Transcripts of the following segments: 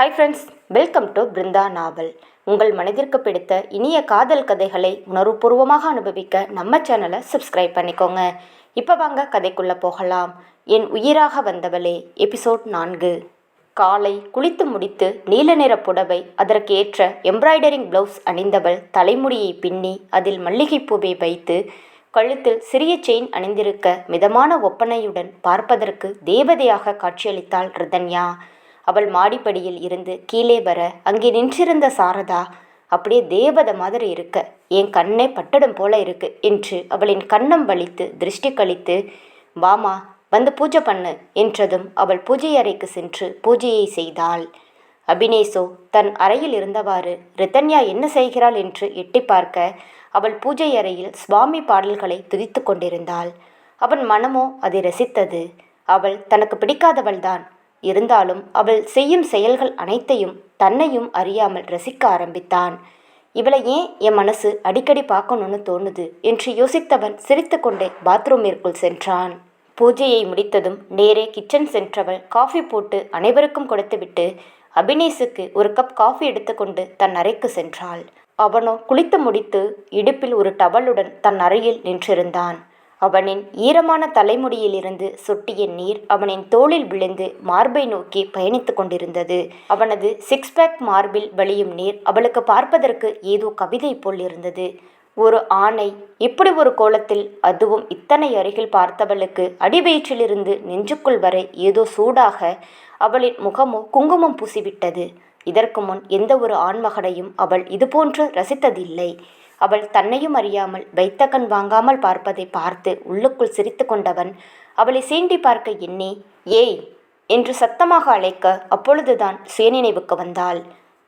Hi friends welcome to Brinda novel உங்கள் மனதிற்கு பிடித்த இனிய காதல் கதைகளை உணர்வுபூர்வமாக அனுபவிக்க நம்ம சேனலை சப்ஸ்கிரைப் பண்ணிக்கோங்க. இப்போ வாங்க கதைக்குள்ளே போகலாம். என் உயிராக வந்தவளே எபிசோட் நான்கு. காலை குளித்து முடித்து நீல நிற புடவை அதற்கு ஏற்ற எம்ப்ராய்டரிங் ப்ளவுஸ் அணிந்தவள் தலைமுடியை பின்னி அதில் மல்லிகைப்பூவை வைத்து கழுத்தில் சிறிய செயின் அணிந்திருக்க மிதமான ஒப்பனையுடன் பார்ப்பதற்கு தேவதையாக காட்சியளித்தாள் ரிதன்யா. அவள் மாடிப்படியில் இருந்து கீழே வர அங்கே நின்றிருந்த சாரதா அப்படியே தேவதை மாதிரி இருக்க. என் கண்ணே பட்டடம் போல இருக்கு என்று அவளின் கண்ணம் வலித்து திருஷ்டி கழித்து வாமா வந்து பூஜை பண்ணு என்றதும் அவள் பூஜை அறைக்கு சென்று பூஜையை செய்தாள். அபினேசோ தன் அறையில் இருந்தவாறு ரிதன்யா என்ன செய்கிறாள்? என்று எட்டி பார்க்க அவள் பூஜை அறையில் சுவாமி பாடல்களை துதித்து கொண்டிருந்தாள். அவன் மனமோ அதை ரசித்தது. அவள் தனக்கு பிடிக்காதவள்தான். இருந்தாலும் அவள் செய்யும் செயல்கள் அனைத்தையும் தன்னையும் அறியாமல் ரசிக்க ஆரம்பித்தான். இவளை ஏன் என் மனசு அடிக்கடி பார்க்கணும்னு தோணுது என்று யோசித்தவன் சிரித்துக்கொண்டே பாத்ரூமிற்குள் சென்றான். பூஜையை முடித்ததும் நேரே கிச்சன் சென்றவள் காஃபி போட்டு அனைவருக்கும் கொடுத்துவிட்டு அபினேஷுக்கு ஒரு கப் காஃபி எடுத்துக்கொண்டு தன் அறைக்கு சென்றாள். அவனோ குளித்து முடித்து இடுப்பில் ஒரு டவலுடன் தன் அறையில் நின்றிருந்தான். அவனின் ஈரமான தலைமுடியிலிருந்து சொட்டிய நீர் அவனின் தோளில் விழுந்து மார்பை நோக்கி பயணித்து கொண்டிருந்தது. அவனது சிக்ஸ் பேக் மார்பில் வழியும் நீர் அவளுக்கு பார்ப்பதற்கு ஏதோ கவிதை போல் இருந்தது. ஒரு ஆணை இப்படி ஒரு கோலத்தில் அதுவும் இத்தனை அருகில் பார்த்தவளுக்கு அடிவயிற்றிலிருந்து நெஞ்சுக்குள் வரை ஏதோ சூடாக அவளின் முகமோ குங்குமம் பூசிவிட்டது. இதற்கு முன் எந்த ஒரு ஆண்மகனையும் அவள் இதுபோன்று ரசித்ததில்லை. அவள் தன்னையும் அறியாமல் வைத்த கண் வாங்காமல் பார்ப்பதை பார்த்து உள்ளுக்குள் சிரித்து கொண்டவன் அவளை சீண்டி பார்க்க எண்ணி ஏய் என்று சத்தமாக அழைக்க அப்பொழுதுதான் சுயநினைவுக்கு வந்தாள்.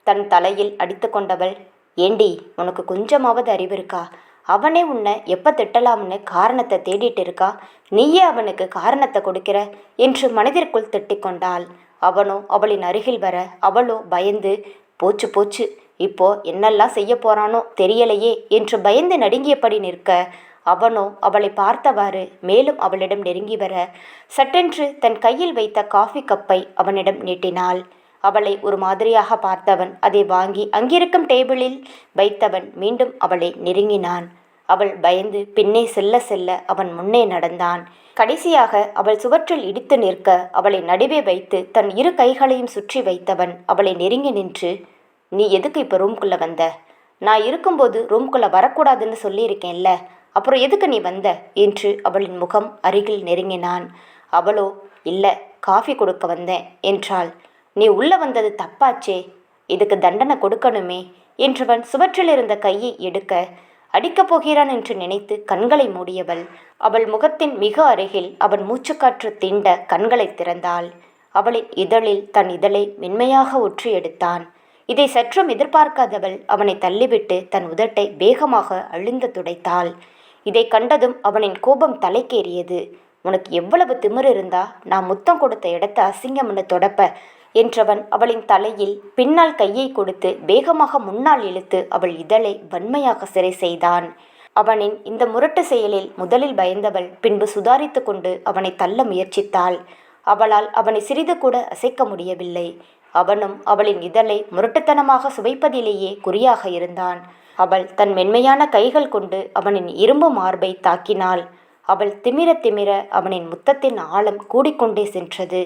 தன் தலையில் அடித்து கொண்டவள் ஏண்டி உனக்கு கொஞ்சமாவது அறிவு இருக்கா? அவனே உன்னை எப்போ திட்டலாம்னு காரணத்தை தேடிட்டு இருக்கா? நீயே அவனுக்கு காரணத்தை கொடுக்கிற? என்று மனதிற்குள் திட்டிக்கொண்டாள் அவனோ அவளின் அருகில் வர அவளோ பயந்து போச்சு போச்சு இப்போ என்னெல்லாம் செய்ய போறானோ தெரியலையே என்று பயந்து நடுங்கியபடி நிற்க அவனோ அவளை பார்த்தவாறு மேலும் அவளிடம் நெருங்கி வர சட்டென்று தன் கையில் வைத்த காஃபி கப்பை அவனிடம் நீட்டினாள். அவளை ஒரு மாதிரியாக பார்த்தவன் அதை வாங்கி அங்கிருக்கும் டேபிளில் வைத்தவன் மீண்டும் அவளை நெருங்கினான். அவள் பயந்து பின்னே செல்ல செல்ல அவன் முன்னே நடந்தான். கடைசியாக அவள் சுவற்றில் இடித்து நிற்க அவளை நடுவே வைத்து தன் இரு கைகளையும் சுற்றி வைத்தவன் அவளை நெருங்கி நின்று நீ எதுக்கு இப்போ ரூம்குள்ளே வந்த? நான் இருக்கும்போது ரூம்குள்ளே வரக்கூடாதுன்னு சொல்லியிருக்கேன்ல. அப்புறம் எதுக்கு நீ வந்த? என்று அவளின் முகம் அருகில் நெருங்கினான். அவளோ இல்லை காஃபி கொடுக்க வந்தேன் என்றாள். நீ உள்ளே வந்தது தப்பாச்சே. இதுக்கு தண்டனை கொடுக்கணுமே என்றவன் சுவற்றில் இருந்த கையை எடுக்க அடிக்கப் போகிறான் என்று நினைத்து கண்களை மூடியவள். அவள் முகத்தின் மிக அருகில் அவன் மூச்சுக்காற்று தீண்ட கண்களை திறந்தாள். அவளின் இதழில் தன் இதழை மென்மையாக ஒற்றி எடுத்தான். இதை சற்றும் எதிர்பார்க்காதவள் அவனை தள்ளிவிட்டு தன் உதட்டை வேகமாக அழுந்த துடைத்தாள். இதை கண்டதும் அவனின் கோபம் தலைக்கேறியது. உனக்கு எவ்வளவு திமிர் இருந்தா நான் முத்தம் கொடுத்த இடத்த அசிங்கம்னு தொடப்ப என்றவன் அவளின் தலையில் பின்னால் கையை கொடுத்து வேகமாக முன்னால் இழுத்து அவள் இதழை வன்மையாக சிறை செய்தான். அவனின் இந்த முரட்டு செயலில் முதலில் பயந்தவள் பின்பு சுதாரித்து கொண்டு அவனை தள்ள முயற்சித்தாள். அவளால் அவனை சிறிது கூட அசைக்க முடியவில்லை. அவனும் அவளின் இதழை முரட்டுத்தனமாக சுவைப்பதிலேயே குறியாக இருந்தான். அவள் தன் மென்மையான கைகள் கொண்டு அவனின் இரும்பு மார்பை தாக்கினாள். அவள் திமிர திமிர அவனின் முத்தத்தின் ஆழம் கூடிக்கொண்டே சென்றது.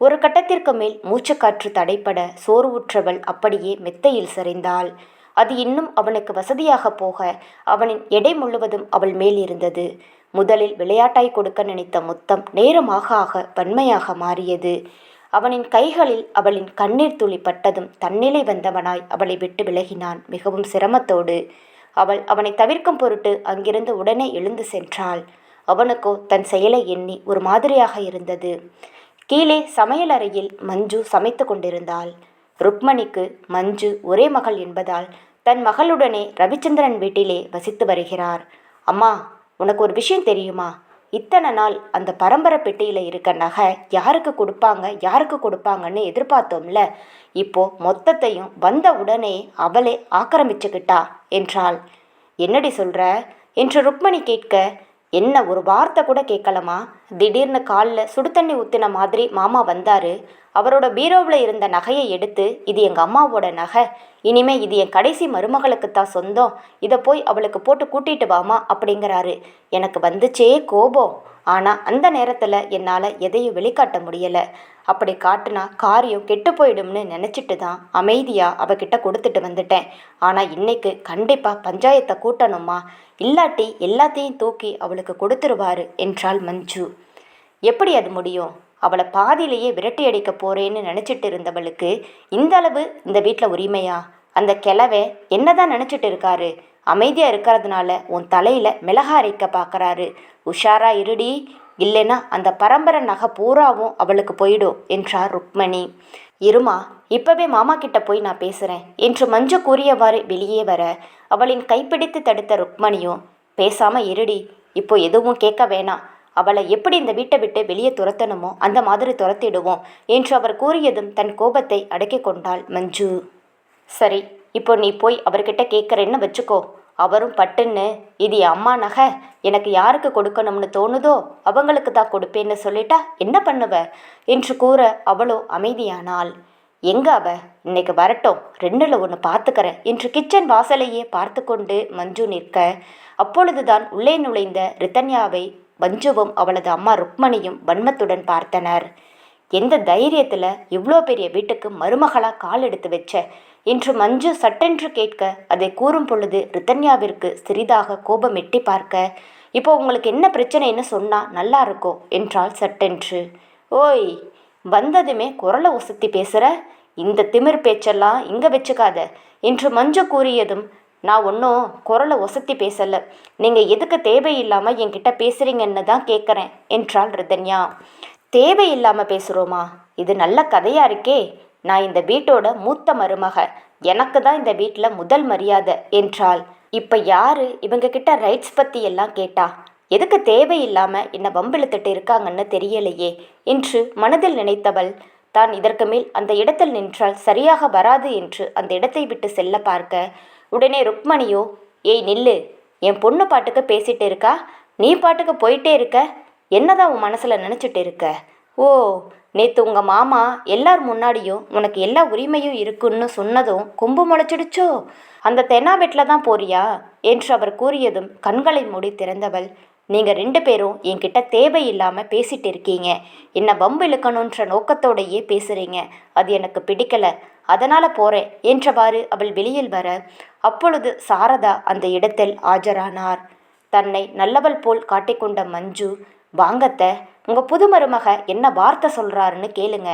ஒரு கட்டத்திற்கு மேல் மூச்சுக்காற்று தடைப்பட சோர்வுற்றவள் அப்படியே மெத்தையில் சரிந்தாள். அது இன்னும் அவனுக்கு வசதியாக போக அவனின் எடை முழுவதும் அவள் மேல் இருந்தது. முதலில் விளையாட்டாய் கொடுக்க நினைத்த முத்தம் நேரமாக ஆக வன்மையாக மாறியது. அவனின் கைகளில் அவளின் கண்ணீர் துளி பட்டதும் தன்னிலை வந்தவனாய் அவளை விட்டு விலகினான். மிகவும் சிரமத்தோடு அவள் அவனை தவிர்க்கும் பொருட்டு அங்கிருந்து உடனே எழுந்து சென்றாள். அவனுக்கோ தன் செயலை எண்ணி ஒரு மாதிரியாக இருந்தது. கீழே சமையலறையில் மஞ்சு சமைத்து கொண்டிருந்தாள். ருக்மணிக்கு மஞ்சு ஒரே மகள் என்பதால் தன் மகளுடனே ரவிச்சந்திரன் வீட்டிலே வசித்து வருகிறார். அம்மா உனக்கு ஒரு விஷயம் தெரியுமா? இத்தனை நாள் அந்த பரம்பரை பெட்டியில் இருக்க நகை யாருக்கு கொடுப்பாங்க யாருக்கு கொடுப்பாங்கன்னு எதிர்பார்த்தோம்ல? இப்போ மொத்தத்தையும் வந்த உடனே அவளே ஆக்கிரமிச்சுக்கிட்டா என்றாள். என்னடி சொல்கிற என்று ருக்மணி கேட்க என்ன ஒரு வார்த்தை கூட கேட்கலமா? திடீர்னு காலில் சுடு தண்ணி ஊற்றின மாதிரி மாமா வந்தார். அவரோட பீரோவில் இருந்த நகையை எடுத்து இது எங்கள் அம்மாவோட நகை. இனிமே இது என் கடைசி மருமகளுக்கு தான் சொந்தம். இதை போய் அவளுக்கு போட்டு கூட்டிட்டு வாமா அப்படிங்கிறாரு. எனக்கு வந்துச்சே கோபம். ஆனால் அந்த நேரத்தில் என்னால் எதையும் வெளிக்காட்ட முடியலை. அப்படி காட்டுனா காரியம் கெட்டு போயிடும்னு நினச்சிட்டு தான் அமைதியாக அவகிட்ட கொடுத்துட்டு வந்துட்டேன். ஆனால் இன்னைக்கு கண்டிப்பாக பஞ்சாயத்தை கூட்டணுமா? இல்லாட்டி எல்லாத்தையும் தூக்கி அவளுக்கு கொடுத்துருவாரு என்றாள் மஞ்சு. எப்படி அது முடியும்? அவளை பாதியிலேயே விரட்டி அடிக்க போறேன்னு நினச்சிட்டு இருந்தவளுக்கு இந்த அளவு இந்த வீட்டில் உரிமையா? அந்த கிழவை என்னதான் நினச்சிட்டு இருக்காரு? அமைதியாக இருக்கிறதுனால உன் தலையில் மிளகா அரைக்க பார்க்கறாரு உஷாரா இருடி. இல்லைன்னா அந்த பரம்பரை நகை பூராவும் அவளுக்கு போயிடும் என்றார் ருக்மணி. இருமா இப்பவே மாமா கிட்ட போய் நான் பேசுறேன் என்று மஞ்சு கூறியவாறு வெளியே வர அவளின் கைப்பிடித்து தடுத்த ருக்மணியும் பேசாம இருடி இப்போ எதுவும் கேட்க வேணாம் அவளை எப்படி இந்த வீட்டை விட்டு வெளியே துரத்தணுமோ அந்த மாதிரி துரத்திடுவோம் என்று அவர் கூறியதும் தன் கோபத்தை அடக்கிக் கொண்டாள் மஞ்சு. சரி இப்போ நீ போய் அவர்கிட்ட கேட்குறேன்னு வச்சுக்கோ அவரும் பட்டுன்னு இது என் அம்மா நகை எனக்கு யாருக்கு கொடுக்கணும்னு தோணுதோ அவங்களுக்கு தான் கொடுப்பேன்னு சொல்லிட்டா என்ன பண்ணுவ? என்று கூற அவளோ அமைதியானாள். எங்க அவ? இன்னைக்கு வரட்டும் ரெண்டுல ஒன்று பார்த்துக்கிறேன் என்று கிச்சன் வாசலையே பார்த்து கொண்டு மஞ்சு நிற்க. அப்பொழுதுதான் உள்ளே நுழைந்த ரித்தன்யாவை மஞ்சுவும் அவளது அம்மா ருக்மணியும் வன்மத்துடன் பார்த்தனர். எந்த தைரியத்தில் இவ்வளோ பெரிய வீட்டுக்கு மருமகளாக கால் எடுத்து வச்ச? என்று மஞ்சு சட்டென்று கேட்க அதை கூறும் பொழுது ரித்தன்யாவிற்கு சிறிதாக கோபம் எட்டி பார்க்க இப்போ உங்களுக்கு என்ன பிரச்சனைன்னு சொன்னா நல்லா இருக்கும் என்றாள் சட்டென்று. ஓய் வந்ததுமே குரலை உசத்தி பேசுற? இந்த திமிர் பேச்செல்லாம் இங்க வச்சுக்காத என்று மஞ்சு கூறியதும் நான் ஒன்றும் குரலை ஒசத்தி பேசல. நீங்க எதுக்கு தேவையில்லாமல் என்கிட்ட பேசுறீங்கன்னு தான் கேட்குறேன் என்றாள் ரிதன்யா தேவையில்லாமல் பேசுகிறோமா இது நல்ல கதையா இருக்கே. நான் இந்த வீட்டோட மூத்த மருமக எனக்கு தான் இந்த வீட்டில் முதல் மரியாதை என்றாள். இப்போ யாரு இவங்க கிட்ட ரைட்ஸ் பற்றி எல்லாம் கேட்டா? எதுக்கு தேவையில்லாம என்ன வம்பிழுத்துட்டு இருக்காங்கன்னு தெரியலையே என்று மனதில் நினைத்தவள். தான் இதற்கு மேல் அந்த இடத்தில் நின்றால் சரியாக வராது என்று அந்த இடத்தை விட்டு செல்ல பார்க்க. உடனே ருக்மணியோ ஏய் நில்லு. என் பொண்ணு பாட்டுக்கு பேசிட்டு இருக்கா? நீ பாட்டுக்கு போயிட்டே இருக்க. என்னதான் உன் மனசில் நினச்சிட்டு இருக்க? ஓ நேற்று உங்கள் மாமா எல்லார் முன்னாடியும் உனக்கு எல்லா உரிமையும் இருக்குன்னு சொன்னதும் கொம்பு முளைச்சிடுச்சோ? அந்த தென்னாவெட்டில் தான் போறியா? என்று அவர் கூறியதும் கண்களை மூடி திறந்தவள் நீங்கள் ரெண்டு பேரும் என்கிட்ட தேவையில்லாமல் பேசிட்டு இருக்கீங்க. என்ன வம்பு இழுக்கணுன்ற நோக்கத்தோடையே பேசுகிறீங்க அது எனக்கு பிடிக்கலை. அதனால் போகிறேன் என்றவாறு அவள் வெளியில் வர அப்பொழுது சாரதா அந்த இடத்தில் ஆஜரானார். தன்னை நல்லவள் போல் காட்டிக்கொண்ட மஞ்சு வாங்கத்த உங்கள் புது மருமக என்ன வார்த்தை சொல்கிறாருன்னு கேளுங்க.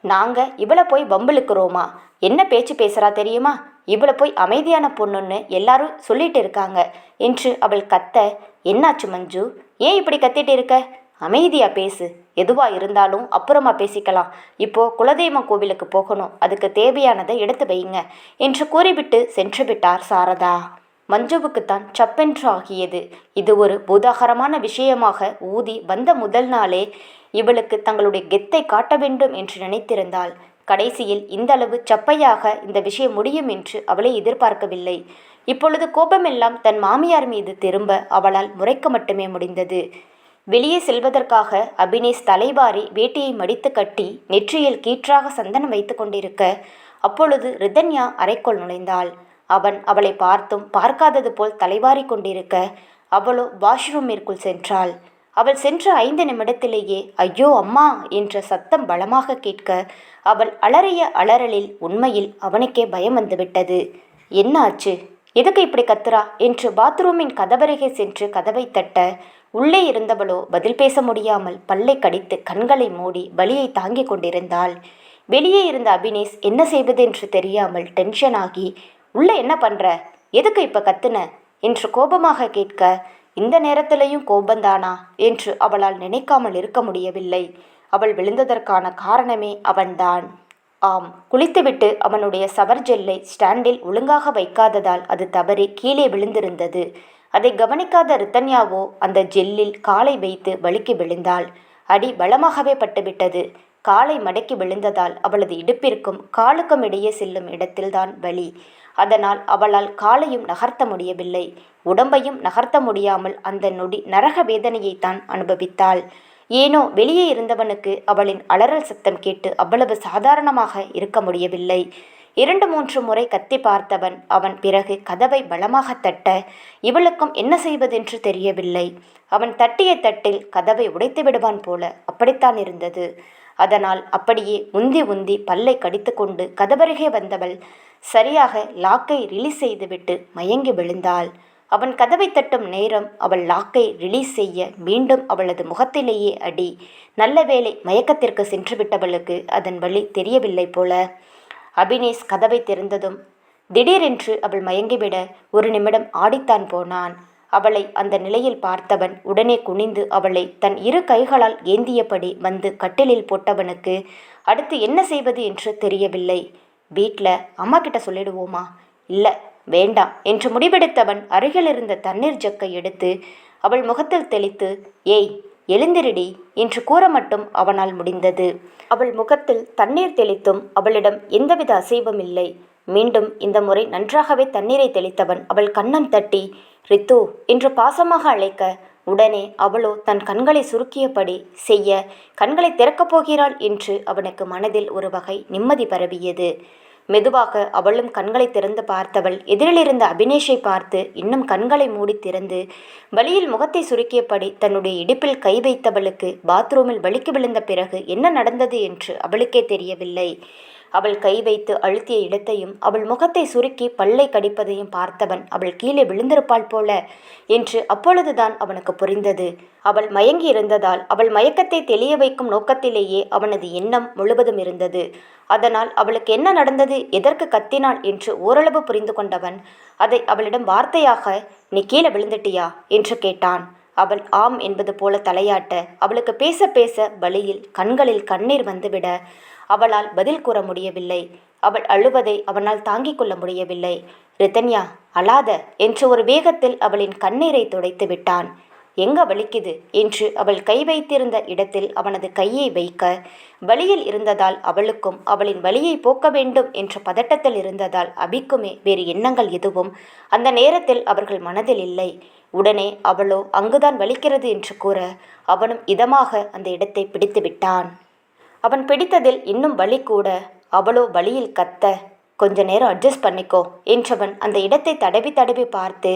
நாங்கள் இவளை போய் வம்பிழுக்கிறோமா? என்ன பேச்சு பேசுகிறா தெரியுமா? இவளை போய் அமைதியான பொண்ணுன்னு எல்லாரும் சொல்லிட்டு இருக்காங்க. என்று அவள் கத்த என்னாச்சு மஞ்சு? ஏன் இப்படி கத்திட்டு இருக்க? அமைதியாக பேசு. எதுவாக இருந்தாலும் அப்புறமா பேசிக்கலாம். இப்போ குலதெய்வம் கோவிலுக்கு போகணும். அதுக்கு தேவையானதை எடுத்து வையுங்க என்று கூறிவிட்டு சென்று விட்டார் சாரதா. மஞ்சுவுக்குத்தான் சப்பென்று ஆகியது இது ஒரு பூதாகரமான விஷயமாக ஊதி வந்த முதல் நாளே இவளுக்கு தங்களுடைய கெத்தை காட்ட வேண்டும் என்று நினைத்திருந்தாள். கடைசியில் இந்த அளவு சப்பையாக இந்த விஷயம் முடியும் என்று அவளை எதிர்பார்க்கவில்லை. இப்பொழுது கோபமெல்லாம் தன் மாமியார் மீது திரும்ப அவளால் முறைக்க மட்டுமே முடிந்தது. வெளியே செல்வதற்காக அபினேஷ் தலைவாரி வேட்டியை மடித்து கட்டி நெற்றியில் கீற்றாக சந்தனம் வைத்து கொண்டிருக்க அப்பொழுது ரிதன்யா அறைக்குள் நுழைந்தாள். அவன் அவளை பார்த்தும் பார்க்காதது போல் தலைவாரி கொண்டிருக்க அவளோ வாஷ்ரூமிற்குள் சென்றாள். அவள் சென்ற ஐந்து நிமிடத்திலேயே ஐயோ அம்மா! என்ற சத்தம் பலமாக கேட்க அவள் அலறிய அலறலில் உண்மையில் அவனுக்கே பயம் வந்துவிட்டது. என்ன ஆச்சு? எதுக்கு இப்படி கத்துறா? என்று பாத்ரூமின் கதவருகே சென்று கதவை தட்ட உள்ளே இருந்தவளோ பதில் பேச முடியாமல் பல்லை கடித்து கண்களை மூடி வலியை தாங்கிக் கொண்டிருந்தாள். வெளியே இருந்த அபினேஷ் என்ன செய்வது என்று தெரியாமல் டென்ஷன் ஆகி உள்ளே என்ன பண்ணுற எதுக்கு இப்போ கத்துன? என்று கோபமாக கேட்க இந்த நேரத்திலையும் கோபந்தானா? என்று அவளால் நினைக்காமல் இருக்க முடியவில்லை. அவள் விழுந்ததற்கான காரணமே அவன்தான். ஆம் குளித்துவிட்டு அவனுடைய சவர் ஜெல்லை ஸ்டாண்டில் ஒழுங்காக வைக்காததால் அது தவறி கீழே விழுந்திருந்தது. அதை கவனிக்காத ரித்தன்யாவோ அந்த ஜெல்லில் காலை வைத்து வழுக்கி விழுந்தாள். அடி பலமாகவே பட்டுவிட்டது. காலை மடக்கி விழுந்ததால் அவளது இடுப்பிற்கும் காலுக்கும் இடையே செல்லும் இடத்தில்தான் வலி. அதனால் அவளால் காலையும் நகர்த்த முடியவில்லை. உடம்பையும் நகர்த்த முடியாமல் அந்த நொடி நரக வேதனையைத்தான் அனுபவித்தாள். ஏனோ வெளியே இருந்தவனுக்கு அவளின் அலறல் சத்தம் கேட்டு அவ்வளவு சாதாரணமாக இருக்க முடியவில்லை. இரண்டு மூன்று முறை கத்தி பார்த்தவன் அவன் பிறகு கதவை பலமாக தட்ட இவளுக்கும் என்ன செய்வதென்று தெரியவில்லை. அவன் தட்டிய தட்டில் கதவை உடைத்து விடுவான் போல. அப்படித்தான் இருந்தது. அதனால் அப்படியே உந்தி உந்தி பல்லை கடித்துக்கொண்டு கதவருகே வந்தவள் சரியாக லாக்கை ரிலீஸ் செய்துவிட்டு மயங்கி விழுந்தாள். அவன் கதவை தட்டும் நேரம் அவள் லாக்கை ரிலீஸ் செய்ய மீண்டும் அவளது முகத்திலேயே அடி. நல்ல வேளை மயக்கத்திற்கு சென்று விட்டவளுக்கு அதன் வழி தெரியவில்லை போல. அபினேஷ் கதவை திறந்ததும் திடீரென்று அவள் மயங்கிவிட ஒரு நிமிடம் ஆடித்தான் போனான். அவளை அந்த நிலையில் பார்த்தவன் உடனே குனிந்து அவளை தன் இரு கைகளால் ஏந்தியபடி வந்து கட்டிலில் போட்டவனுக்கு அடுத்து என்ன செய்வது என்று தெரியவில்லை. வீட்டில் அம்மா கிட்ட சொல்லிடுவோமா? இல்லை வேண்டாம் என்று முடிவெடுத்தவன் அருகில் இருந்த தண்ணீர் ஜக்கை எடுத்து அவள் முகத்தில் தெளித்து ஏய் எழுந்திருடி என்று கூற மட்டும் அவனால் முடிந்தது. அவள் முகத்தில் தண்ணீர் தெளித்தும் அவளிடம் எந்தவித அசைவும் இல்லை மீண்டும் இந்த முறை நன்றாகவே தண்ணீரை தெளித்தவன் அவள் கண்ணம் தட்டி ரித்து என்று பாசமாக அழைக்க. உடனே அவளோ தன் கண்களை சுருக்கியபடி செய்ய கண்களை திறக்கப் போகிறாள் என்று அவனுக்கு மனதில் ஒரு வகை நிம்மதி பரவியது. மெதுவாக அவளும் கண்களை திறந்து பார்த்தவள் எதிரிலிருந்த அபினேஷை பார்த்து இன்னும் கண்களை மூடி திறந்து வழியில் முகத்தை சுருக்கியபடி தன்னுடைய இடுப்பில் கை வைத்தவளுக்கு பாத்ரூமில் வலிக்கு விழுந்த பிறகு என்ன நடந்தது என்று அவளுக்கே தெரியவில்லை. அவள் கை வைத்து அழுத்திய இடத்தையும் அவள் முகத்தை சுருக்கி பல்லை கடிப்பதையும் பார்த்தவன் அவள் கீழே விழுந்திருப்பாள் போல என்று அப்பொழுதுதான் அவனுக்கு புரிந்தது. அவள் மயங்கி இருந்ததால் அவள் மயக்கத்தை தெளிய வைக்கும் நோக்கத்திலேயே அவனது எண்ணம் முழுவதும் இருந்தது. அதனால் அவளுக்கு என்ன நடந்தது எதற்கு கத்தினாள் என்று ஓரளவு புரிந்து கொண்டவன் அதை அவளிடம் வார்த்தையாக நீ கீழே விழுந்துட்டியா? என்று கேட்டான். அவள் ஆம் என்பது போல தலையாட்ட அவளுக்கு பேச பேச வழியில் கண்களில் கண்ணீர் வந்துவிட அவளால் பதில் கூற முடியவில்லை. அவள் அழுவதை அவனால் தாங்கிக் கொள்ள முடியவில்லை. ரிதன்யா அழாத என்று ஒரு வேகத்தில் அவளின் கண்ணீரை துடைத்து விட்டான். எங்க வலிக்குது? என்று அவள் கை வைத்திருந்த இடத்தில் அவனது கையை வைக்க வழியில் இருந்ததால் அவளுக்கும் அவளின் வழியை போக்க வேண்டும் என்ற பதட்டத்தில் இருந்ததால் அபிக்குமே வேறு எண்ணங்கள் எதுவும் அந்த நேரத்தில் அவர்கள் மனதில் இல்லை. உடனே அவளோ அங்குதான் வலிக்கிறது என்று கூற அவனும் இதமாக அந்த இடத்தை பிடித்து விட்டான். அவன் பிடித்ததில் இன்னும் வலி கூட. அவளோ வழியில் கத்த கொஞ்ச நேரம் அட்ஜஸ்ட் பண்ணிக்கோ என்றவன் அந்த இடத்தை தடவி தடவி பார்த்து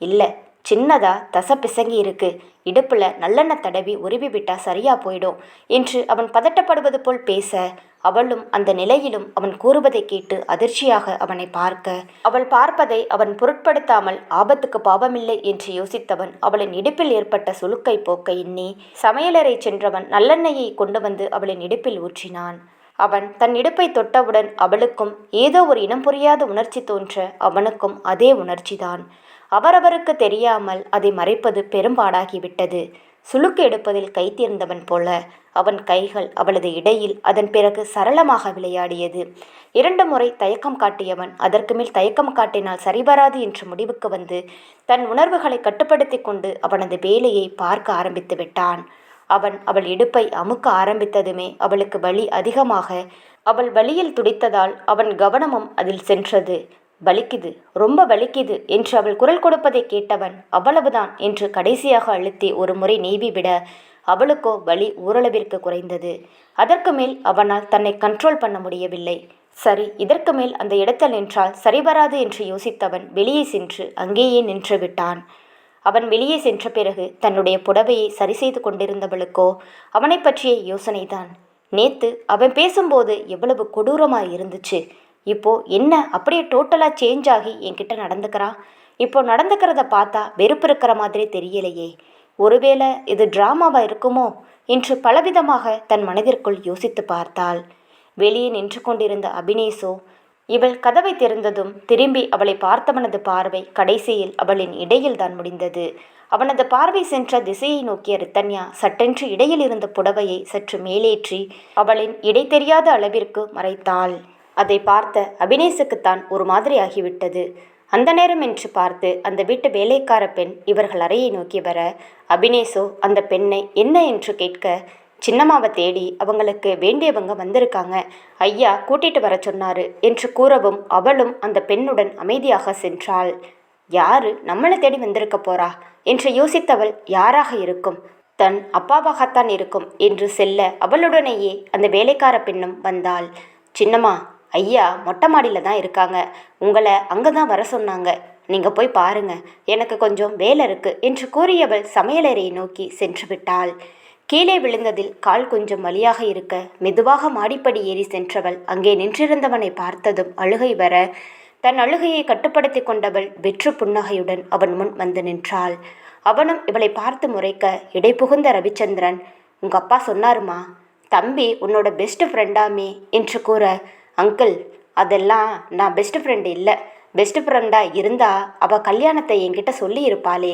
இல்லை சின்னதா தச பிசங்கி இருக்கு. இடுப்புல நல்லெண்ணெய் தடவி உருவி விட்டா சரியா போயிடும் என்று அவன் பதட்டப்படுவது போல் பேச அவளும் அந்த நிலையிலும் அவன் கூறுவதை கேட்டு அதிர்ச்சியாக அவனை பார்க்க. அவள் பார்ப்பதை அவன் பொருட்படுத்தாமல் ஆபத்துக்கு பாவமில்லை என்று யோசித்தவன் அவளின் இடுப்பில் ஏற்பட்ட சுழுக்கை போக்க எண்ணி சமையலறை சென்றவன் நல்லெண்ணெயை கொண்டு வந்து அவளின் இடுப்பில் ஊற்றினான். அவன் தன் இடுப்பை தொட்டவுடன் அவளுக்கும் ஏதோ ஒரு இனம் புரியாத உணர்ச்சி தோன்ற அவனுக்கும் அதே உணர்ச்சிதான். அவரவருக்கு தெரியாமல் அதை மறைப்பது பெரும்பாடாகிவிட்டது. சுளுக்கு எடுப்பதில் கைத்திருந்தவன் போல அவன் கைகள் அவளது இடையில் அதன் பிறகு சரளமாக விளையாடியது. இரண்டு முறை தயக்கம் காட்டியவன் அதற்கு மேல் தயக்கம் காட்டினால் சரிவராது என்ற முடிவுக்கு வந்து தன் உணர்வுகளை கட்டுப்படுத்தி கொண்டு அவனது வேலையை பார்க்க ஆரம்பித்து விட்டான். அவன் அவள் இடுப்பை அமுக்க ஆரம்பித்ததுமே அவளுக்கு வலி அதிகமாக அவள் வலியில் துடித்ததால் அவன் கவனமும் அதில் சென்றது. வலிக்குது ரொம்ப வலிக்குது என்று அவள் குரல் கொடுப்பதை கேட்டவன் அவ்வளவுதான் என்று கடைசியாக அழுத்தி ஒரு முறை நீவி விட அவளுக்கோ வலி ஓரளவிற்கு குறைந்தது. அதற்கு மேல் அவனால் தன்னை கண்ட்ரோல் பண்ண முடியவில்லை. சரி இதற்கு மேல் அந்த இடத்தில் நின்றால் சரிவராது என்று யோசித்தவன் வெளியே சென்று அங்கேயே நின்று விட்டான். அவன் வெளியே சென்ற பிறகு தன்னுடைய புடவையை சரி செய்து கொண்டிருந்தவளுக்கோ அவனை பற்றிய யோசனைதான். நேத்து அவன் பேசும்போது எவ்வளவு கொடூரமாக இருந்துச்சு. இப்போது என்ன அப்படியே டோட்டலாக சேஞ்ச் ஆகி என்கிட்ட நடந்துக்கிறா? இப்போ நடந்துக்கிறத பார்த்தா வெறுப்பு இருக்கிற மாதிரி தெரியலையே. ஒருவேளை இது ட்ராமாவாக இருக்குமோ? என்று பலவிதமாக தன் மனதிற்குள் யோசித்து பார்த்தாள். வெளியே நின்று கொண்டிருந்த அபினேஷோ இவள் கதவை திறந்ததும் திரும்பி அவளை பார்த்தவனது பார்வை கடைசியில் அவளின் இடையில் தான் முடிந்தது. அவனது பார்வை சென்ற திசையை நோக்கிய ரித்தன்யா சட்டென்று இடையில் இருந்த புடவையை சற்று மேலேற்றி அவளின் இடை தெரியாத அளவிற்கு மறைத்தாள். அதை பார்த்த அபினேஷுக்குத்தான் ஒரு மாதிரி ஆகிவிட்டது. அந்த நேரம் என்று பார்த்து அந்த வீட்டு வேலைக்கார பெண் இவர்கள் அறையை நோக்கி வர அபினேஷோ அந்த பெண்ணை என்ன என்று கேட்க சின்னம்மாவை தேடி அவங்களுக்கு வேண்டியவங்க வந்திருக்காங்க. ஐயா கூட்டிட்டு வர சொன்னாரு என்று கூறவும் அவளும் அந்த பெண்ணுடன் அமைதியாக சென்றாள். யாரு? நம்மளை தேடி வந்திருக்க போறா? என்று யோசித்தவள் யாராக இருக்கும்? தன் அப்பாவாகத்தான் இருக்கும் என்று செல்ல அவளுடனேயே அந்த வேலைக்கார பெண்ணும் வந்தாள். சின்னம்மா ஐயா மொட்டை மாடியில் தான் இருக்காங்க. உங்களை அங்கே தான் வர சொன்னாங்க. நீங்கள் போய் பாருங்க. எனக்கு கொஞ்சம் வேலை இருக்கு என்று கூறியவள் சமையலறையை நோக்கி சென்று விட்டாள். கீழே விழுந்ததில் கால் கொஞ்சம் வலியாக இருக்க மெதுவாக மாடிப்படி ஏறி சென்றவள் அங்கே நின்றிருந்தவனை பார்த்ததும் அழுகை வர தன் அழுகையை கட்டுப்படுத்தி கொண்டவள் வெற்று புன்னகையுடன் அவன் முன் வந்து நின்றாள். அவனும் இவளை பார்த்து முறைக்க இடை புகுந்த ரவிச்சந்திரன் உங்க அப்பா சொன்னாருமா? தம்பி உன்னோட பெஸ்ட் ஃப்ரெண்டாமே என்று கூற அங்கிள் அதெல்லாம் நான் பெஸ்ட் ஃப்ரெண்டு இல்லை. பெஸ்ட் ஃப்ரெண்டாக இருந்தால் அவள் கல்யாணத்தை என்கிட்ட சொல்லி இருப்பாளே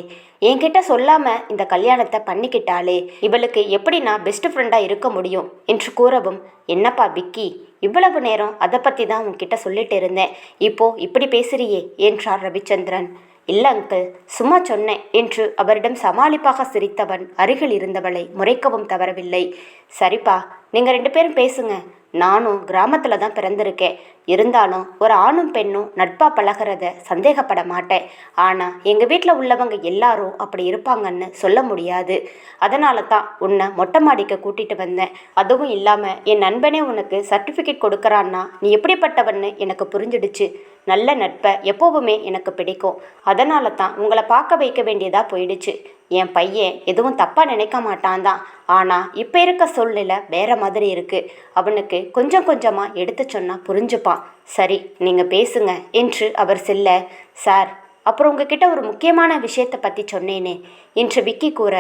என்கிட்ட சொல்லாமல் இந்த கல்யாணத்தை பண்ணிக்கிட்டாளே. இவளுக்கு எப்படி நான் பெஸ்ட் ஃப்ரெண்டாக இருக்க முடியும்? என்று கூறவும் என்னப்பா விக்கி இவ்வளவு நேரம் அதை பற்றி தான் உன்கிட்ட சொல்லிட்டு இருந்தேன். இப்போ இப்படி பேசுறியே? என்றார் ரவிச்சந்திரன். இல்லை அங்கிள் சும்மா சொன்னேன் என்று அவரிடம் சமாளிப்பாக சிரித்தவன் அருகில் இருந்தவளை முறைக்கவும் தவறவில்லை. சரிப்பா நீங்கள் ரெண்டு பேரும் பேசுங்க. நானும் கிராமத்தில் தான் பிறந்திருக்கேன். இருந்தாலும் ஒரு ஆணும் பெண்ணும் நட்பாக பழகிறத சந்தேகப்பட மாட்டேன். ஆனால் எங்கள் வீட்டில் உள்ளவங்க எல்லாரும் அப்படி இருப்பாங்கன்னு சொல்ல முடியாது. அதனால தான் உன்னை மொட்டை மாடிக்க கூட்டிகிட்டு வந்தேன். அதுவும் இல்லாமல் என் நண்பனே உனக்கு சர்டிஃபிகேட் கொடுக்குறான்னா நீ எப்படிப்பட்டவன்னு எனக்கு புரிஞ்சிடுச்சு. நல்ல நட்பை எப்போவுமே எனக்கு பிடிக்கும். அதனால தான் உங்களை பார்க்க வைக்க வேண்டியதாக போயிடுச்சு. என் பையன் எதுவும் தப்பாக நினைக்க மாட்டான் தான். ஆனால் இப்போ இருக்க சூழ்நிலை வேற மாதிரி இருக்குது அவனுக்கு கொஞ்சம் கொஞ்சமாக எடுத்து சொன்னால் புரிஞ்சுப்பான். சரி நீங்கள் பேசுங்க என்று அவர் செல்ல சார் அப்புறம் உங்ககிட்ட ஒரு முக்கியமான விஷயத்தை பற்றி சொன்னேனே. என்று விக்கி கூற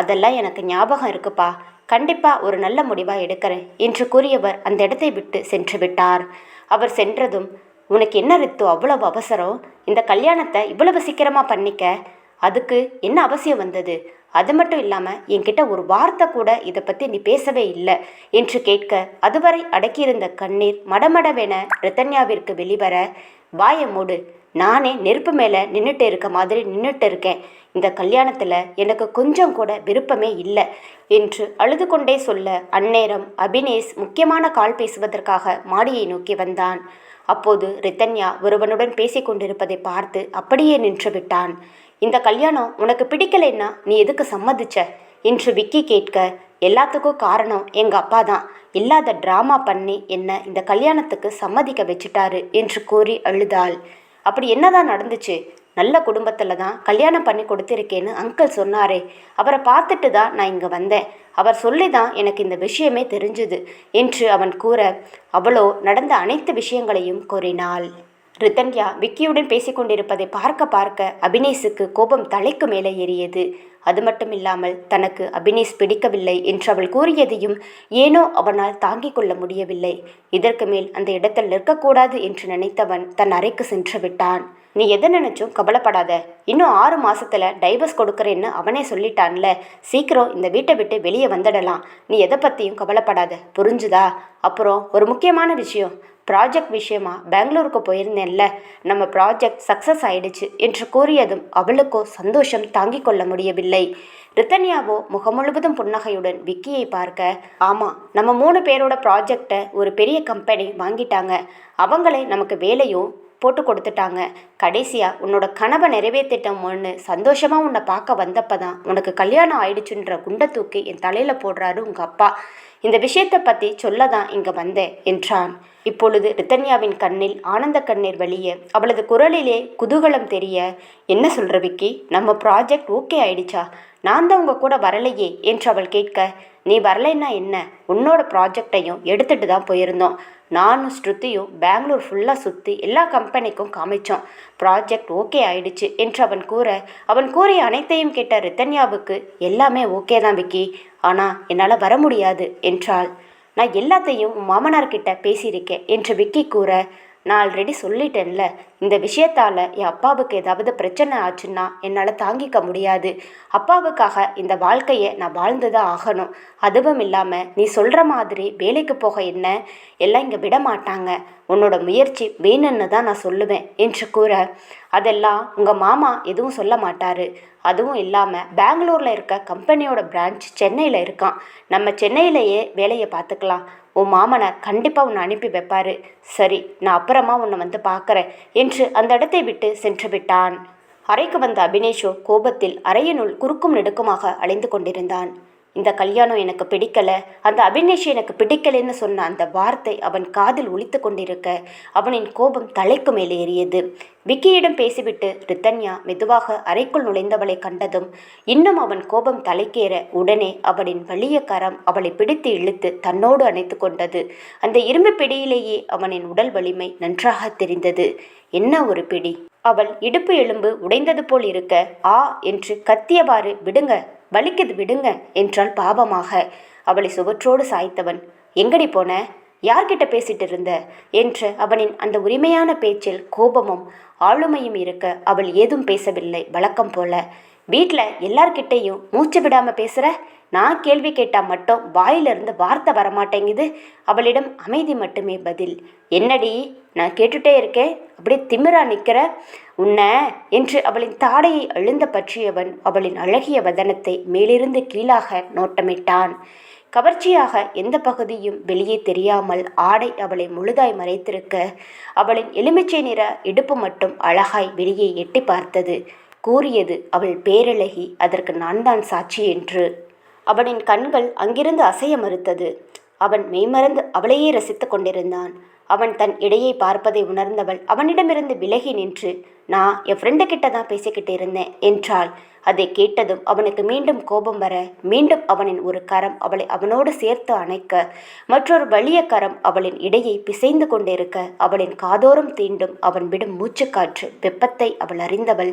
அதெல்லாம் எனக்கு ஞாபகம் இருக்குப்பா. கண்டிப்பாக ஒரு நல்ல முடிவாக எடுக்கிறேன். என்று கூறியவர் அந்த இடத்தை விட்டு சென்று விட்டார். அவர் சென்றதும் உனக்கு என்ன ரித்து அவ்வளவு அவசரம்? இந்த கல்யாணத்தை இவ்வளவு சீக்கிரமாக பண்ணிக்க? அதுக்கு என்ன அவசியம் வந்தது? அது மட்டும் இல்லாமல் என்கிட்ட ஒரு வார்த்தை கூட இதை பற்றி நீ பேசவே இல்லை என்று கேட்க அதுவரை அடக்கியிருந்த கண்ணீர் மடமடவென ரித்தன்யாவிற்கு வெளிவர வாய மூடு. நானே நெருப்பு மேலே நின்றுட்டு இருக்க மாதிரி நின்றுட்டு இருக்கேன். இந்த கல்யாணத்தில் எனக்கு கொஞ்சம் கூட விருப்பமே இல்லை என்று அழுது கொண்டே சொல்ல அந்நேரம் அபினேஷ் முக்கியமான கால் பேசுவதற்காக மாடியை நோக்கி வந்தான். அப்போது ரித்தன்யா ஒருவனுடன் பேசிக் கொண்டிருப்பதை பார்த்து அப்படியே நின்று விட்டான். இந்த கல்யாணம் உனக்கு பிடிக்கலைன்னா நீ எதுக்கு சம்மதிச்ச என்று விக்கி கேட்க எல்லாத்துக்கும் காரணம் எங்கள் அப்பா தான். இல்லாத ட்ராமா பண்ணி என்ன இந்த கல்யாணத்துக்கு சம்மதிக்க வச்சுட்டாரு என்று கூறி அழுதாள். அப்படி என்னதான் நடந்துச்சு? நல்ல குடும்பத்தில் தான் கல்யாணம் பண்ணி கொடுத்துருக்கேன்னு அங்கிள் சொன்னாரே. அவரை பார்த்துட்டு தான் நான் இங்கே வந்தேன். அவர் சொல்லி தான் எனக்கு இந்த விஷயமே தெரிஞ்சுது என்று அவன் கூற அவளோ நடந்த அனைத்து விஷயங்களையும் கூறினாள். ரிதன்யா விக்கியுடன் பேசிக்கொண்டிருப்பதை பார்க்க பார்க்க அபினேஷுக்கு கோபம் தலைக்கு மேலே ஏறியது. அது மட்டும் இல்லாமல் தனக்கு அபினேஷ் பிடிக்கவில்லை என்று அவள் கூறியதையும் ஏனோ அவனால் தாங்கிக் கொள்ள முடியவில்லை. இதற்கு மேல் அந்த இடத்தில் நிற்கக்கூடாது என்று நினைத்தவன் தன் அறைக்கு சென்று விட்டான். நீ எதை நினைச்சும் கவலைப்படாத. இன்னும் ஆறு மாசத்துல டைவர்ஸ் கொடுக்குறேன்னு அவனே சொல்லிட்டான்ல. சீக்கிரம் இந்த வீட்டை விட்டு வெளியே வந்துடலாம். நீ எதை பத்தியும் கவலைப்படாத. புரிஞ்சுதா? அப்புறம் ஒரு முக்கியமான விஷயம். ப்ராஜெக்ட் விஷயமா பெங்களூருக்கு போயிருந்தேன்ல நம்ம ப்ராஜெக்ட் சக்ஸஸ் ஆயிடுச்சு என்று கூறியதும் அவளுக்கோ சந்தோஷம் தாங்கிக் கொள்ள முடியவில்லை. ரித்தன்யாவோ முகம் முழுவதும் புன்னகையுடன் விக்கியை பார்க்க ஆமாம் நம்ம மூணு பேரோட ப்ராஜெக்டை ஒரு பெரிய கம்பெனி வாங்கிட்டாங்க. அவங்களே நமக்கு வேலையும் போட்டு கொடுத்துட்டாங்க. கடைசியாக உன்னோட கனவை நிறைவேற்றிட்டோம்னு சந்தோஷமாக உன்னை பார்க்க வந்தப்போ தான் உனக்கு கல்யாணம் ஆயிடுச்சுன்ற குண்டை தூக்கி என் தலையில் போடுறாரு உங்கள் அப்பா. இந்த விஷயத்தை பற்றி சொல்ல தான் இங்கே வந்தேன் என்றான். இப்பொழுது ரித்தன்யாவின் கண்ணில் ஆனந்த கண்ணீர் வழிய அவளது குரலிலே குதூகலம் தெரிய என்ன சொல்ற விக்கி? நம்ம ப்ராஜெக்ட் ஓகே ஆயிடுச்சா? நான் தான் உங்க கூட வரலையே என்று அவள் கேட்க நீ வரலைன்னா என்ன? உன்னோட ப்ராஜெக்டையும் எடுத்துட்டு தான் போயிருந்தோம். நானும் ஸ்ருதியும் பெங்களூர் ஃபுல்லாக சுற்றி எல்லா கம்பெனிக்கும் காமிச்சோம். ப்ராஜெக்ட் ஓகே ஆயிடுச்சு என்று அவன் கூற அவன் கூறிய அனைத்தையும் கேட்ட ரித்தன்யாவுக்கு எல்லாமே ஓகே தான் விக்கி. ஆனால் என்னால் வர முடியாது என்றாள். நான் எல்லாத்தையும் மாமனார்கிட்ட பேசியிருக்கேன் என்று விக்கி கூற நான் ஆல்ரெடி சொல்லிட்டேன்ல. இந்த விஷயத்தால் என் அப்பாவுக்கு ஏதாவது பிரச்சனை ஆச்சுன்னா என்னால் தாங்கிக்க முடியாது. அப்பாவுக்காக இந்த வாழ்க்கையை நான் வாழ்ந்து தான் ஆகணும். அதுவும் இல்லாமல் நீ சொல்கிற மாதிரி வேலைக்கு போக என்ன? எல்லாம் இங்கே விட மாட்டாங்க. உன்னோட முயற்சி வேணும்னு தான் நான் சொல்லுவேன் என்று கூற அதெல்லாம் உங்கள் மாமா எதுவும் சொல்ல மாட்டார். அதுவும் இல்லாமல் பெங்களூரில் இருக்க கம்பெனியோட பிரான்ச் சென்னையில் இருக்கான். நம்ம சென்னையிலேயே வேலையை பார்த்துக்கலாம். உன் மாமனார் கண்டிப்பாக உன்னை அனுப்பி வைப்பாரு. சரி நான் அப்புறமா உன்னை வந்து பார்க்குறேன் என்று அந்த இடத்தை விட்டு சென்று விட்டான். அறைக்கு வந்த அபினேஷோ கோபத்தில் அறையினுள் குறுக்கும் நெடுக்குமாக அலைந்து கொண்டிருந்தான். இந்த கல்யாணம் எனக்கு பிடிக்கல அந்த அபினேஷ் எனக்கு பிடிக்கலைன்னு சொன்ன அந்த வார்த்தை அவன் காதில் ஒழித்து கொண்டிருக்க அவனின் கோபம் தலைக்கு மேலே ஏறியது. விக்கியிடம் பேசிவிட்டு ரித்தன்யா மெதுவாக அறைக்குள் நுழைந்தவளை கண்டதும் இன்னும் அவன் கோபம் தலைக்கேற உடனே அவளின் வலிய கரம் அவளை பிடித்து இழுத்து தன்னோடு அணைத்து கொண்டது. அந்த இரும்பு பிடியிலேயே அவனின் உடல் வலிமை நன்றாக தெரிந்தது. என்ன ஒரு பிடி? அவள் இடுப்பு எலும்பு உடைந்தது போல் இருக்க ஆ என்று கத்தியவாறு விடுங்க வலிக்குது விடுங்க என்றால் பாவமாக. அவளை சுவற்றோடு சாய்த்தவன் எங்கடி போன? யார்கிட்ட பேசிட்டு இருந்த? என்று அவனின் அந்த உரிமையான பேச்சில் கோபமும் ஆளுமையும் இருக்க அவள் ஏதும் பேசவில்லை வழக்கம் போல. வீட்டில் எல்லார்கிட்டேயும் மூச்சு விடாமல் பேசுகிற நான் கேள்வி கேட்டால் மட்டும் வாயிலிருந்து வார்த்தை வரமாட்டேங்குது? அவளிடம் அமைதி மட்டுமே பதில் என்னடி நான் கேட்டுட்டே இருக்கேன். அப்படியே திமிரா நிற்கிற உன்ன என்று அவளின் தாடையை அழுந்த பற்றியவன் அவளின் அழகிய வதனத்தை மேலிருந்து கீழாக நோட்டமிட்டான். கவர்ச்சியாக எந்த பகுதியும் வெளியே தெரியாமல் ஆடை அவளை முழுதாய் மறைத்திருக்க அவளின் எலுமிச்சை நிற இடுப்பு மட்டும் அழகாய் வெளியே எட்டி பார்த்தது. கூறியது அவள் பேரழகி அதற்கு நான் தான் சாட்சி என்று. அவனின் கண்கள் அங்கிருந்து அசைய மறுத்தது. அவன் மெய்மறந்து அவளையே ரசித்துக் கொண்டிருந்தான். அவன் தன் இடையை பார்ப்பதை உணர்ந்தவள் அவனிடமிருந்து விலகி நின்று நான் என் ஃப்ரெண்டு கிட்ட தான் பேசிக்கிட்டு இருந்தேன் என்றாள். அதை கேட்டதும் அவனுக்கு மீண்டும் கோபம் வர மீண்டும் அவனின் ஒரு கரம் அவளை அவனோடு சேர்த்து அணைக்க மற்றொரு வலிய கரம் அவளின் இடையை பிசைந்து கொண்டிருக்க அவளின் காதோறும் தீண்டும் அவன் விடும் மூச்சுக்காற்று வெப்பத்தை அவள் அறிந்தவள்.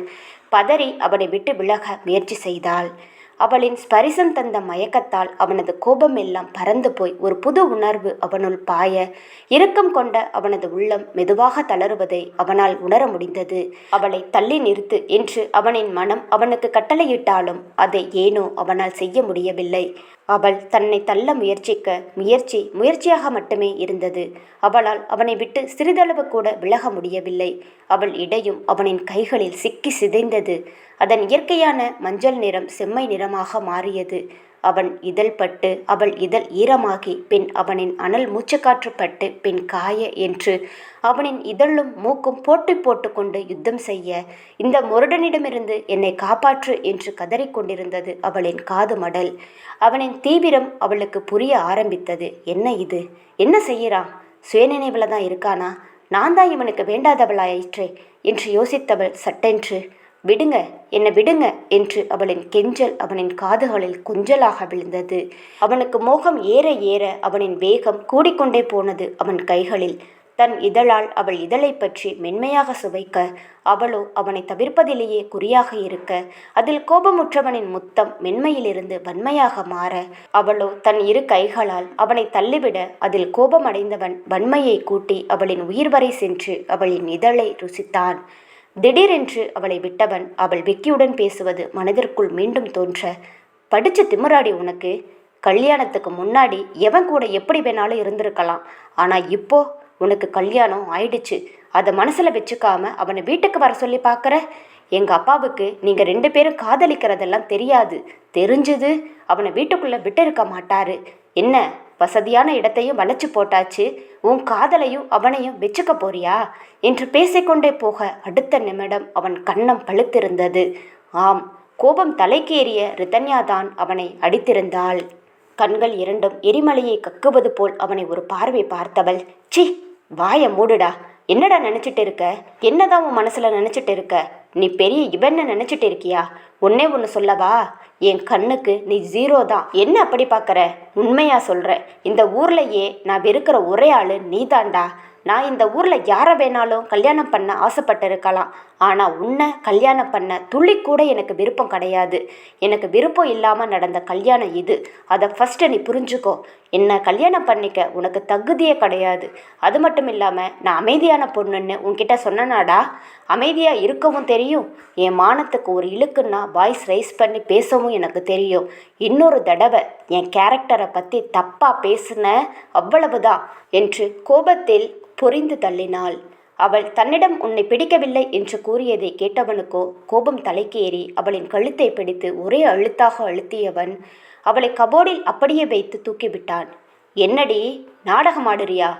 பதறி அவனை விட்டு விலக முயற்சி செய்தாள். அவளின் ஸ்பரிசம் தந்த மயக்கத்தால் அவனது கோபம் எல்லாம் பறந்து போய் ஒரு புது உணர்வு அவனுள் பாய இறுக்கம் கொண்ட அவனது உள்ளம் மெதுவாக தளருவதை அவனால் உணர முடிந்தது. அவளை தள்ளி நிறுத்து என்று அவனின் மனம் அவனுக்கு கட்டளையிட்டாலும் அதை ஏனோ அவனால் செய்ய முடியவில்லை. அவள் தன்னை தள்ள முயற்சிக்க முயற்சி முயற்சியாக மட்டுமே இருந்தது. அவளால் அவனை விட்டு சிறிதளவு கூட விலக முடியவில்லை. அவள் இடையும் அவனின் கைகளில் சிக்கி சிதைந்தது. அதன் இயற்கையான மஞ்சள் நிறம் செம்மை நிறமாக மாறியது. அவன் இதழ் பட்டு அவள் இதழ் ஈரமாகி பின் அவனின் அனல் மூச்சுக்காற்று பட்டு பின் காய என்று அவனின் இதழும் மூக்கும் போட்டி போட்டுக்கொண்டு யுத்தம் செய்ய இந்த முரடனிடமிருந்து என்னை காப்பாற்று என்று கதறிக்கொண்டிருந்தது அவளின் காது மடல். அவனின் தீவிரம் அவளுக்கு புரிய ஆரம்பித்தது. என்ன இது? என்ன செய்கிறான்? சுயநினைவில் தான் இருக்கானா? நான் தான் இவனுக்கு வேண்டாதவளாயிற்றே என்று யோசித்தவள் சட்டென்று விடுங்க என்னை விடுங்க என்று அவளின் கெஞ்சல் அவனின் காதுகளில் குஞ்சலாக விழுந்தது. அவனுக்கு மோகம் ஏற ஏற அவனின் வேகம் கூடிக்கொண்டே போனது அவன் கைகளில். தன் இதழால் அவள் இதழை பற்றி மென்மையாக சுவைக்க அவளோ அவனை தவிர்ப்பதிலேயே குறியாக இருக்க அதில் கோபமுற்றவனின் முத்தம் மென்மையிலிருந்து வன்மையாக மாற அவளோ தன் இரு கைகளால் அவனை தள்ளிவிட அதில் கோபமடைந்தவன் வன்மையை கூட்டி அவளின் உயிர் வரை சென்று அவளின் இதழை ருசித்தான். திடீரென்று அவளை விட்டவன் அவள் விக்கியுடன் பேசுவது மனதிற்குள் மீண்டும் தோன்ற படிச்ச திமிராடி உனக்கு. கல்யாணத்துக்கு முன்னாடி எவன் கூட எப்படி வேணாலும் இருந்திருக்கலாம். ஆனால் இப்போ உனக்கு கல்யாணம் ஆயிடுச்சு. அதை மனசில் வச்சுக்காம அவனை வீட்டுக்கு வர சொல்லி பார்க்குற எங்கள் அப்பாவுக்கு நீங்கள் ரெண்டு பேரும் காதலிக்கிறதெல்லாம் தெரியாது. தெரிஞ்சது அவனை வீட்டுக்குள்ளே விட்டு இருக்க மாட்டாரு. என்ன வசதியான இடத்தையும் வளைச்சு போட்டாச்சு. உன் காதலையும் அவனையும் வச்சுக்க போறியா? என்று பேசிக்கொண்டே போக அடுத்த நிமிடம் அவன் கண்ணம் பழுத்திருந்தது. ஆம் கோபம் தலைக்கேறிய ரிதன்யா தான் அவனை அடித்திருந்தாள். கண்கள் இரண்டும் எரிமலையை கக்குவது போல் அவனை ஒரு பார்வை பார்த்தவள் சி வாய மூடுடா. என்னடா நினச்சிட்டு இருக்க? என்னதான் உன் மனசில் நினச்சிட்டு இருக்க? நீ பெரிய இவன்னு நினச்சிட்டு இருக்கியா? ஒன்னே ஒன்று சொல்லவா? என் கண்ணுக்கு நீ ஜீரோ தான். என்ன அப்படி பார்க்குற? உண்மையாக சொல்கிற இந்த ஊர்லையே நான் வெறுக்கிற ஒரே ஆள் நீ தாண்டா நான் இந்த ஊரில் யாரை வேணாலும் கல்யாணம் பண்ண ஆசைப்பட்டிருக்கலாம். ஆனால் உன்னை கல்யாணம் பண்ண துளி கூட எனக்கு விருப்பம் கிடையாது. எனக்கு விருப்பம் இல்லாமல் நடந்த கல்யாணம் இது. அதை ஃபஸ்ட்டு நீ புரிஞ்சுக்கோ. என்னை கல்யாணம் பண்ணிக்க உனக்கு தகுதியே கிடையாது. அது மட்டும் இல்லாமல் நான் அமைதியான பொண்ணுன்னு உன்கிட்ட சொன்னனாடா. அமைதியாக இருக்கவும் தெரியும். என் மானத்துக்கு ஒரு இழுக்குன்னா வாய்ஸ் ரைஸ் பண்ணி பேசவும் எனக்கு தெரியும். இன்னொரு தடவை என் கேரக்டரை பற்றி தப்பாக பேசின அவ்வளவுதான் என்று கோபத்தில் பொறிந்து தள்ளினாள். அவள் தன்னிடம் உன்னை பிடிக்கவில்லை என்று கூறியதை கேட்டவனுக்கோ கோபம் தலைக்கேறி அவளின் கழுத்தை பிடித்து ஒரே அழுத்தாக அழுத்தியவன் அவளை கபோர்டில் அப்படியே வைத்து தூக்கிவிட்டான். என்னடி நாடகமாடுறியா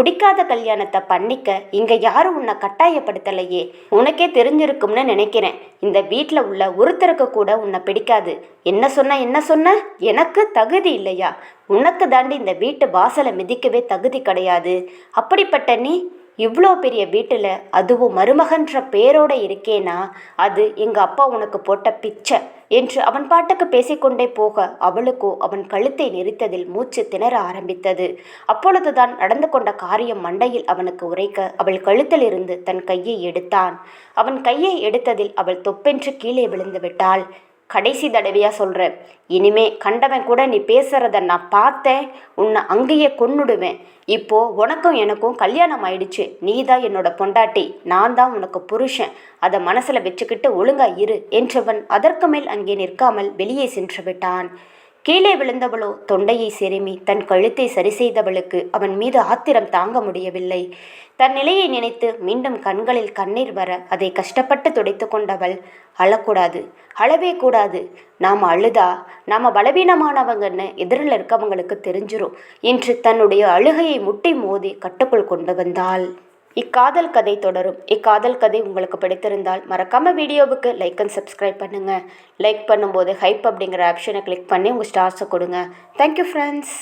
பிடிக்காத கல்யாணத்தை பண்ணிக்க இங்க யாரும் உன்னை கட்டாயப்படுத்தலையே. உனக்கே தெரிஞ்சிருக்கும்னு நினைக்கிறேன். இந்த வீட்டில் உள்ள ஒருத்தருக்கு கூட உன்னை பிடிக்காது. என்ன சொன்ன என்ன சொன்ன? எனக்கு தகுதி இல்லையா? உனக்கு தாண்டி இந்த வீட்டு வாசலை மிதிக்கவே தகுதி கிடையாது. அப்படிப்பட்ட நீ இவ்வளோ பெரிய வீட்டில் அதுவும் மருமகன்ற பேரோட இருக்கேனா? அது எங்கள் அப்பா உனக்கு போட்ட பிச்சை என்று அவன் பாட்டுக்கு பேசிக்கொண்டே போக அவளுக்கோ அவன் கழுத்தை நெரித்ததில் மூச்சு திணற ஆரம்பித்தது. அப்பொழுதுதான் நடந்து கொண்ட காரியம் மண்டையில் அவனுக்கு உரைக்க அவள் கழுத்திலிருந்து தன் கையை எடுத்தான். அவன் கையை எடுத்ததில் அவள் தொப்பென்று கீழே விழுந்து விட்டாள். கடைசி தடவையாக சொல்கிறேன் இனிமே கண்டவன் கூட நீ பேசுகிறத நான் பார்த்தேன். உன்னை அங்கேயே கொன்னுடுவேன். இப்போது உனக்கும் எனக்கும் கல்யாணம் ஆயிடுச்சு. நீ தான் என்னோட பொண்டாட்டி. நான் தான் உனக்கு புருஷன். அதை மனசில் வச்சுக்கிட்டு ஒழுங்கா இரு என்றவன் அதற்கு மேல் அங்கே நிற்காமல் வெளியே சென்று விட்டான். கீழே விழுந்தவளோ தொண்டையை செருமி தன் கழுத்தை சரி செய்தவளுக்கு அவன் மீது ஆத்திரம் தாங்க முடியவில்லை. தன் நிலையை நினைத்து மீண்டும் கண்களில் கண்ணீர் வர அதை கஷ்டப்பட்டு துடைத்து கொண்டவள் அழக்கூடாது அழவே கூடாது நாம் அழுதா நாம் பலவீனமானவங்கன்னு எதிரில் இருக்கவங்களுக்கு தெரிஞ்சிரும் என்று தன்னுடைய அழுகையை முட்டி மோதி கட்டுக்குள் கொண்டு வந்தாள். இக்காதல் கதை தொடரும். இக்காதல் கதை உங்களுக்கு பிடித்திருந்தால் மறக்காமல் வீடியோவுக்கு லைக் அண்ட் சப்ஸ்கிரைப் பண்ணுங்கள் லைக் பண்ணும்போது ஹைப் அப்படிங்கிற ஆப்ஷனை கிளிக் பண்ணி உங்கள் ஸ்டார்ஸை கொடுங்க. Thank you friends